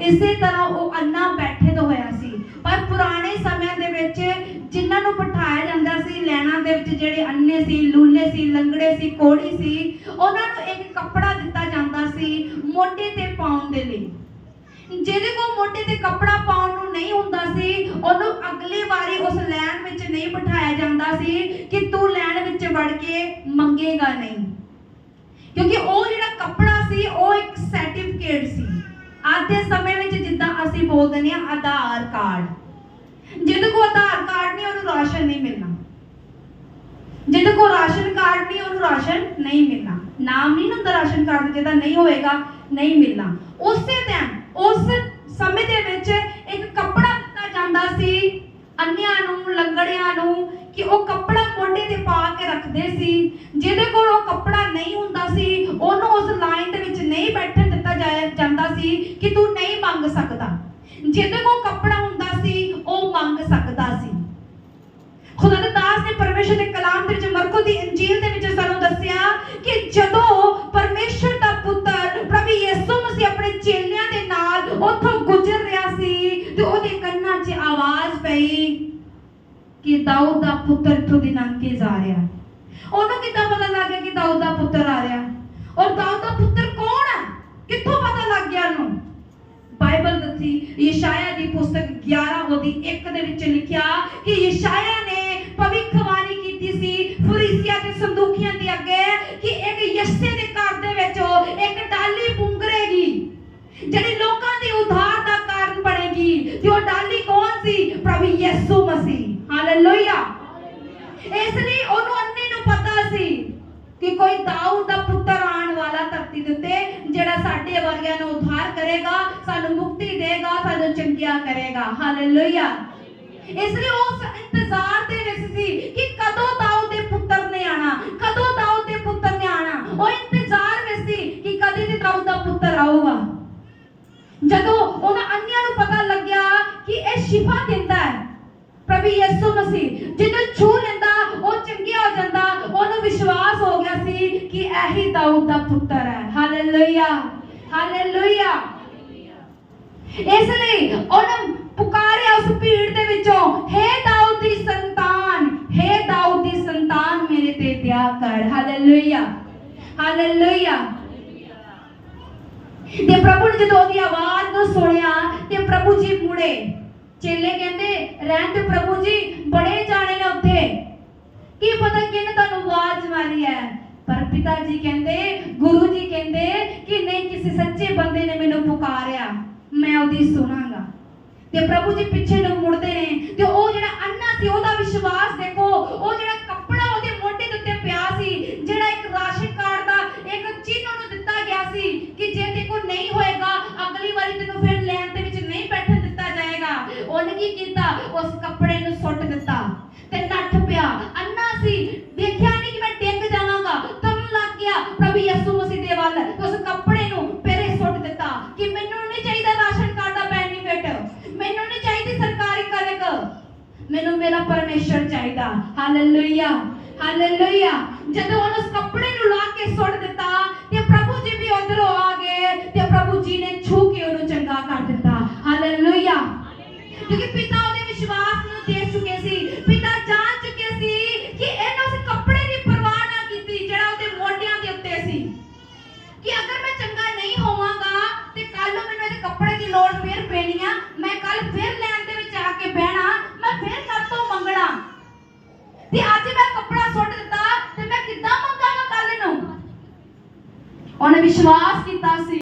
ਇਸੇ ਤਰ੍ਹਾਂ ਉਹ ਅੰਨਾ ਬੈਠੇ ਤੋਂ ਹੋਇਆ ਸੀ। ਪਰ ਪੁਰਾਣੇ ਸਮਿਆਂ ਦੇ ਵਿੱਚ ਜਿਨ੍ਹਾਂ ਨੂੰ ਬਿਠਾਇਆ ਜਾਂਦਾ ਸੀ, ਲੈਣਾ ਦੇ ਵਿੱਚ ਜਿਹੜੇ ਅੰਨੇ ਸੀ, ਲੂਲੇ ਸੀ, ਲੰਗੜੇ ਸੀ, ਕੋੜੀ ਸੀ, ਉਹਨਾਂ ਨੂੰ ਇੱਕ ਕੱਪੜਾ ਦਿੱਤਾ ਜਾਂਦਾ ਸੀ ਮੋਢੇ ਤੇ ਪਾਉਣ ਦੇ ਲਈ। ਜਿਹਦੇ ਕੋਲ ਮੋਢੇ ਤੇ ਕੱਪੜਾ ਪਾਉਣ ਨੂੰ ਨਹੀਂ ਹੁੰਦਾ ਸੀ, ਉਹਨੂੰ ਅਗਲੀ ਵਾਰੀ ਉਸ ਲੈਣ ਵਿੱਚ ਨਹੀਂ ਬਿਠਾਇਆ ਜਾਂਦਾ ਸੀ ਕਿ ਤੂੰ ਲੈਣ ਵਿੱਚ ਵੜ ਕੇ ਮੰਗੇਗਾ ਨਹੀਂ। ਕਿਉਂਕਿ ਉਹ ਜਿਹੜਾ ਕੱਪੜਾ ਸੀ, ਉਹ ਇੱਕ ਸਰਟੀਫਿਕੇਟ ਸੀ। ਅੱਜ ਦੇ ਸਮੇਂ ਵਿੱਚ ਜਿੱਦਾਂ ਅਸੀਂ ਬੋਲ ਦਿੰਦੇ ਆ ਆਧਾਰ ਕਾਰਡ। ਜਿਹਦੇ ਕੋਲ ਆਧਾਰ ਕਾਰਡ ਨਹੀਂ, ਉਹਨੂੰ ਰਾਸ਼ਨ ਨਹੀਂ ਮਿਲਣਾ। ਜਿਹਦੇ ਕੋਲ ਰਾਸ਼ਨ ਕਾਰਡ ਨਹੀਂ, ਉਹਨੂੰ ਰਾਸ਼ਨ ਨਹੀਂ ਮਿਲਣਾ। ਨਾਮ ਨਹੀਂ ਹੁੰਦਾ ਰਾਸ਼ਨ ਕਾਰਡ ਜਿਹਦਾ ਨਹੀਂ ਹੋਏਗਾ, ਨਹੀਂ ਮਿਲਣਾ। ਉਸੇ ਟਾਈਮ ਉਸ ਸਮੇਂ ਦੇ ਵਿੱਚ ਇੱਕ ਕੱਪੜਾ ਦਿੱਤਾ ਜਾਂਦਾ ਸੀ, ਅੰਨਿਆਂ ਨੂੰ, ਲੰਗੜਿਆਂ ਨੂੰ, ਕਿ ਉਹ ਕੱਪੜਾ ਮੋਢੇ ਤੇ ਪਾ ਕੇ ਰੱਖਦੇ ਸੀ। ਜਿਹਦੇ ਕੋਲ ਉਹ ਕੱਪੜਾ ਨਹੀਂ ਕਿ ਦਾਊਦ ਦਾ ਪੁੱਤਰ ਇੱਥੋਂ ਦੀ ਲੰਘ ਕੇ ਜਾ ਰਿਹਾ। ਉਹਨੂੰ ਕਿੱਦਾਂ ਪਤਾ ਲੱਗ ਗਿਆ ਕਿ ਦਾਊਦ ਦਾ ਪੁੱਤਰ ਆ ਰਿਹਾ? ਔਰ ਦਾਊਦ ਦਾ ਪੁੱਤਰ ਕੌਣ ਹੈ ਕਿੱਥੋਂ ਪਤਾ ਲੱਗ ਗਿਆ ਉਹਨੂੰ? ਬਾਈਬਲ ਦੱਸੀ, ਯਸ਼ਾਇਆ ਦੀ ਪੁਸਤਕ 11 ਉਹਦੀ 1 ਦੇ ਵਿੱਚ ਲਿਖਿਆ ਕਿ ਯਸ਼ਾਇਆ ਨੇ ਭਵਿੱਖਬਾਣੀ ਕੀਤੀ ਸੀ ਫਰੀਸੀਆ ਤੇ ਸੰਦੂਕੀਆਂ ਦੇ ਅੱਗੇ ਕਿ ਇੱਕ ਯੱਸੇ ਦੇ ਘਰ ਦੇ ਵਿੱਚ ਇੱਕ ਡਾਲੀ ਪੁੰਗਰੇਗੀ ਜਿਹੜੀ ਲੋਕਾਂ ਦੀ ਉਧਾਰ ਦਾ ਕਾਰਨ ਬਣੇਗੀ ਤੇ ਉਹ ਡਾਲੀ ਕੌਣ ਸੀ ਪ੍ਰਭੂ ਯਿਸੂ ਮਸੀਹ ਹਾਲੇਲੂਇਆ ਇਸ ਲਈ ਉਹਨੂੰ ਅੰਨੇ ਨੂੰ ਪਤਾ ਸੀ ਕਿ ਕੋਈ ਦਾਊਦ ਦਾ ਪੁੱਤਰ ਆਉਣ ਵਾਲਾ ਧਰਤੀ ਦੇ ਉੱਤੇ, ਜਿਹੜਾ ਸਾਡੇ ਵਰਗਿਆਂ ਨੂੰ ਉਧਾਰ ਕਰੇਗਾ, ਸਾਨੂੰ ਮੁਕਤੀ ਦੇਗਾ, ਸਾਨੂੰ ਚੰਗਿਆ ਕਰੇਗਾ। ਹਾਲੇਲੂਇਆ ਇਸ ਲਈ ਉਸ ਇੰਤਜ਼ਾਰ ਦੇ ਵਿੱਚ ਸੀ ਕਿ ਕਦੋਂ ਦਾਊਦ ਦੇ ਪੁੱਤਰ ਨੇ ਆਣਾ ਕਦੋਂ ਦਾਊਦ ਦੇ ਪੁੱਤਰ ਨੇ ਆਣਾ ਉਹ ਇੰਤਜ਼ਾਰ ਵਿੱਚ ਸੀ ਕਿ ਕਦੇ ਤੇ ਦਾਊਦ ਦਾ ਪੁੱਤਰ ਆਊਗਾ। ਜਦੋਂ ਉਹਨਾਂ ਅੰਨਿਆਂ ਨੂੰ ਪਤਾ ਲੱਗਿਆ ਕਿ ਇਹ ਸ਼ਿਫਾ ਦਿੰਦਾ ਹੈ, ਪ੍ਰਭੂ ਯਿਸੂ ਮਸੀਹ ਜਿਹਨੂੰ ਛੂ ਲੈਂਦਾ ਉਹ ਚੰਗਿਆ ਹੋ ਜਾਂਦਾ ਉਹਨੂੰ ਵਿਸ਼ਵਾਸ ਹੋ ਗਿਆ ਸੀ ਕਿ ਇਹੀ ਦਾਊਦ ਦਾ ਪੁੱਤਰ ਹੈ। ਹਾਲੇਲੂਇਆ ਹਾਲੇਲੂਇਆ ਇਸ ਲਈ ਉਹਨੇ ਪੁਕਾਰਿਆ ਉਸ ਭੀੜ ਦੇ ਵਿੱਚੋਂ, ਹੇ ਦਾਊਦ ਦੀ ਸੰਤਾਨ, ਹੇ ਦਾਊਦ ਦੀ ਸੰਤਾਨ ਮੇਰੇ ਤੇ ਦਇਆ ਕਰ। ਹਾਲੇਲੂਇਆ ਹਾਲੇਲੂਇਆ ਤੇ ਪ੍ਰਭੂ ਨੇ ਜਦੋਂ ਉਹਦੀ ਆਵਾਜ਼ ਨੂੰ ਸੁਣਿਆ, ਤੇ ਪ੍ਰਭੂ ਜੀ ਮੁੜੇ। ਚੇਲੇ ਕਹਿੰਦੇ, ਰਹਿਣ ਤੇ ਪ੍ਰਭੂ ਜੀ, ਬੜੇ ਜਾਣੇ ਨੇ ਉੱਥੇ। ਕੀ ਪਤਾ ਕਿਹਨੇ ਤੁਹਾਨੂੰ ਆਵਾਜ਼ ਮਾਰੀ ਹੈ? ਪਰ ਪਿਤਾ ਜੀ ਕਹਿੰਦੇ, ਗੁਰੂ ਜੀ ਕਹਿੰਦੇ ਕਿ ਨਹੀਂ, ਕਿਸੇ ਸੱਚੇ ਬੰਦੇ ਨੇ ਮੈਨੂੰ ਪੁਕਾਰਿਆ। ਮੈਂ ਉਹਦੀ ਸੁਣਾਂਗਾ। ਤੇ ਪ੍ਰਭੂ ਜੀ ਪਿੱਛੇ ਨੂੰ ਮੁੜਦੇ ਨੇ ਤੇ ਉਹ ਜਿਹੜਾ ਅੰਨਾ ਸੀ, ਉਹਦਾ ਵਿਸ਼ਵਾਸ ਦੇਖੋ, ਉਹ ਜਿਹੜਾ ਕੱਪੜਾ ਉਹਦੇ ਮੋਢੇ ਦੇ ਉੱਤੇ ਪਿਆ ਸੀ, ਜਿਹੜਾ ਇੱਕ ਰਾਸ਼ਨ ਕਾਰਡ ਦਾ ਇੱਕ ਚਿੰਨ੍ਹ ਉਹਨੂੰ ਦਿੱਤਾ ਗਿਆ ਸੀ ਕਿ ਜੇ ਤੇ ਕੋਈ ਨਹੀਂ ਹੋਏਗਾ, ਅਗਲੀ ਵਾਰੀ ਤੈਨੂੰ ਫਿਰ ਲੈਣ ਦੇ ਵਿੱਚ ਨਹੀਂ ਬੈਠਣ ਦਿੱਤਾ ਜਾਏਗਾ। ਉਹਨੇ ਕੀ ਕੀਤਾ? ਉਸ ਕੱਪੜੇ ਨੂੰ ਸੁੱਟ ਦਿੱਤਾ। ਪ੍ਰਭੂ ਯਿਸੂ ਮਸੀਹ ਦੇ ਵੱਲ ਉਸ ਕੱਪੜੇ ਨੂੰ ਪਰੇ ਸੁੱਟ ਦਿੱਤਾ ਕਿ ਮੈਨੂੰ ਨਹੀਂ ਚਾਹੀਦਾ ਰਾਸ਼ਨ ਕਾਰਡ ਦਾ ਬੈਨੀਫਿਟ ਮੈਨੂੰ ਨਹੀਂ ਚਾਹੀਦੀ ਸਰਕਾਰੀ ਕਰਕ ਮੈਨੂੰ ਮੇਰਾ ਪਰਮੇਸ਼ਰ ਚਾਹੀਦਾ। ਹਾਲੇਲੂਇਆ ਹਾਲੇਲੂਇਆ ਜਦੋਂ ਉਹਨੇ ਉਸ ਕੱਪੜੇ ਨੂੰ ਲਾ ਕੇ ਸੁੱਟ ਦਿੱਤਾ ਤੇ ਪ੍ਰਭੂ ਜੀ ਵੀ ਉਧਰੋਂ ਆ ਗਏ ਤੇ ਪ੍ਰਭੂ ਜੀ ਨੇ ਛੂ ਕੇ ਉਹਨੂੰ ਚੰਗਾ ਕਰ ਦਿੱਤਾ। ਹਾਲੇਲੂਇਆ ਕਿਉਂਕਿ ਪਿਤਾ ਉਹਦੇ ਵਿਸ਼ਵਾਸ ਨੂੰ ਦੇਖ ਚੁੱਕੇ ਸੀ ਪਿਤਾ ਜਾਣ ਚੁੱਕੇ ਸੀ ਕਿ ਇਹਨੇ ਉਸ ਕੱਪੜੇ ਦੀ ਪਰਵਾਹ ਨਾ ਕੀਤੀ ਜਿਹੜਾ ਉਹਦੇ ਮੋਢਿਆਂ ਦੇ ਉੱਤੇ ਸੀ ਕਿ ਅਗਰ ਮੈਂ ਚੰਗਾ ਨਹੀਂ ਹੋਵਾਂਗਾ ਤੇ ਕੱਲ ਨੂੰ ਮੈਨੂੰ ਇਹਦੇ ਕੱਪੜੇ ਦੀ ਲੋੜ ਫੇਰ ਪੈਣੀ ਆ ਮੈਂ ਕੱਲ ਫੇਰ ਲੈਣ ਦੇ ਵਿੱਚ ਆ ਕੇ ਬਹਿਣਾ ਮੈਂ ਫੇਰ ਕਰ ਤੋਂ ਮੰਗਣਾ ਤੇ ਅੱਜ ਮੈਂ ਕੱਪੜਾ ਸੁੱਟ ਦਿੱਤਾ ਤੇ ਮੈਂ ਕਿੱਦਾਂ ਮੰਗਾਂਗਾ ਕੱਲ ਨੂੰ ਉਹਨੇ ਵਿਸ਼ਵਾਸ ਕੀਤਾ ਸੀ।